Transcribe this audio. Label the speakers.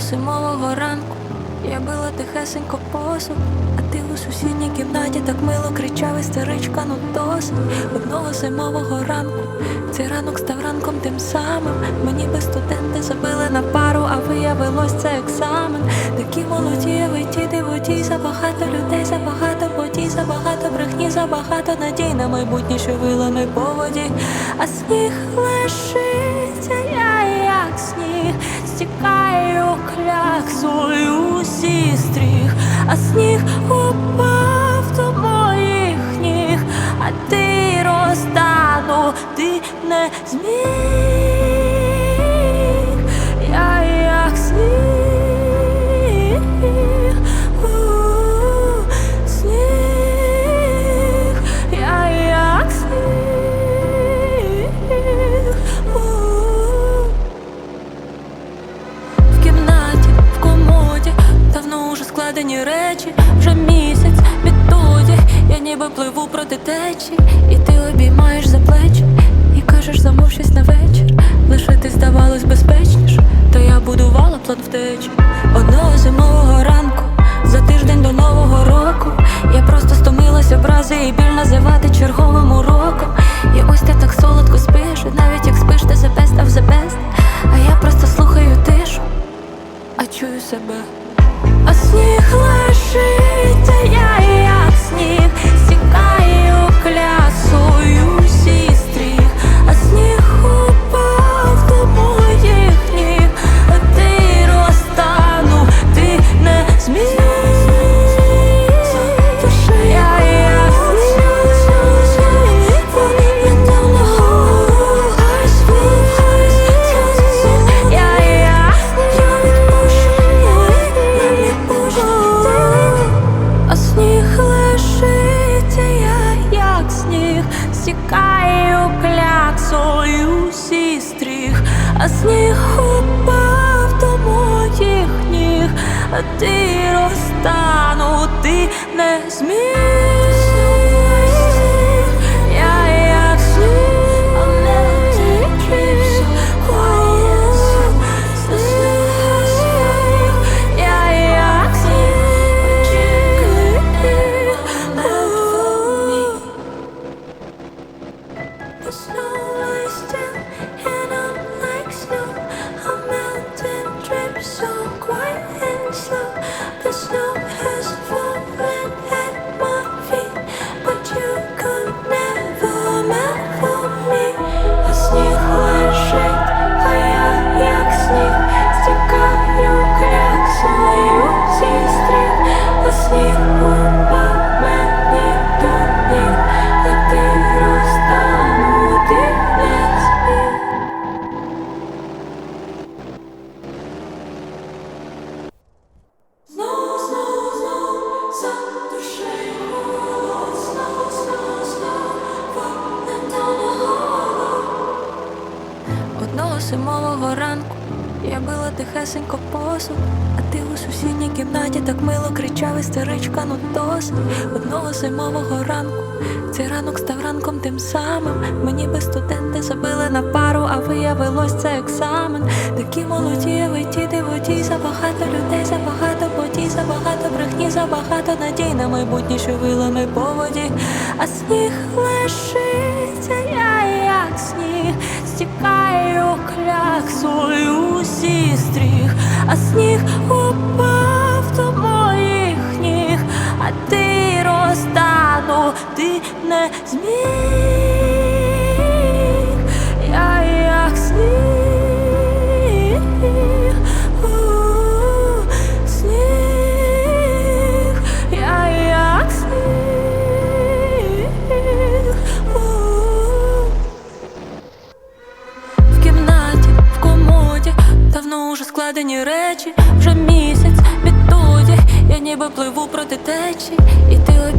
Speaker 1: зимового ранку я била тихесенько посуд, а ти у сусідній кімнаті так мило кричав істеричка, ну досить одного зимового ранку. Цей ранок став ранком тим самим. Мені би студенти забили на пару, а виявилось це екзамен. Такі молоді, ви ті дивоті, забагато людей, забагато подій, забагато брехні, забагато надій на майбутнє, що вилами по воді, а сніг лишиться, кляксою усі а сніг упав до моїх ніг, а ти розтану, ти не зміг, течії, і ти обіймаєш за плечі, і кажеш, замовшись на вечір. Лишити здавалось безпечніше, то я будувала план втечі одного зимового ранку, за тиждень до нового року. Я просто стомилась образи і біль називати черговим уроком. Стікаю кляксою сістріх, а сніг упав до моїх ніг, а ти розтану, ти не зміг. Била тихесенько посуд, а ти у сусідній кімнаті так мило кричав істеричка, ну досить Одного зимового ранку цей ранок став ранком тим самим. Мені би студенти забили на пару, а виявилось це екзамен. Такі молоді, ви ті дивоті, забагато людей, забагато подій, забагато брехні, забагато надій на майбутнє, що вилами по воді, а сніг лишиться, усі стріх, а сніг упав до моїх ніг, а ти розтану, ти не зміг. Уже складені речі, вже місяць відтоді я ніби пливу проти течії, і ти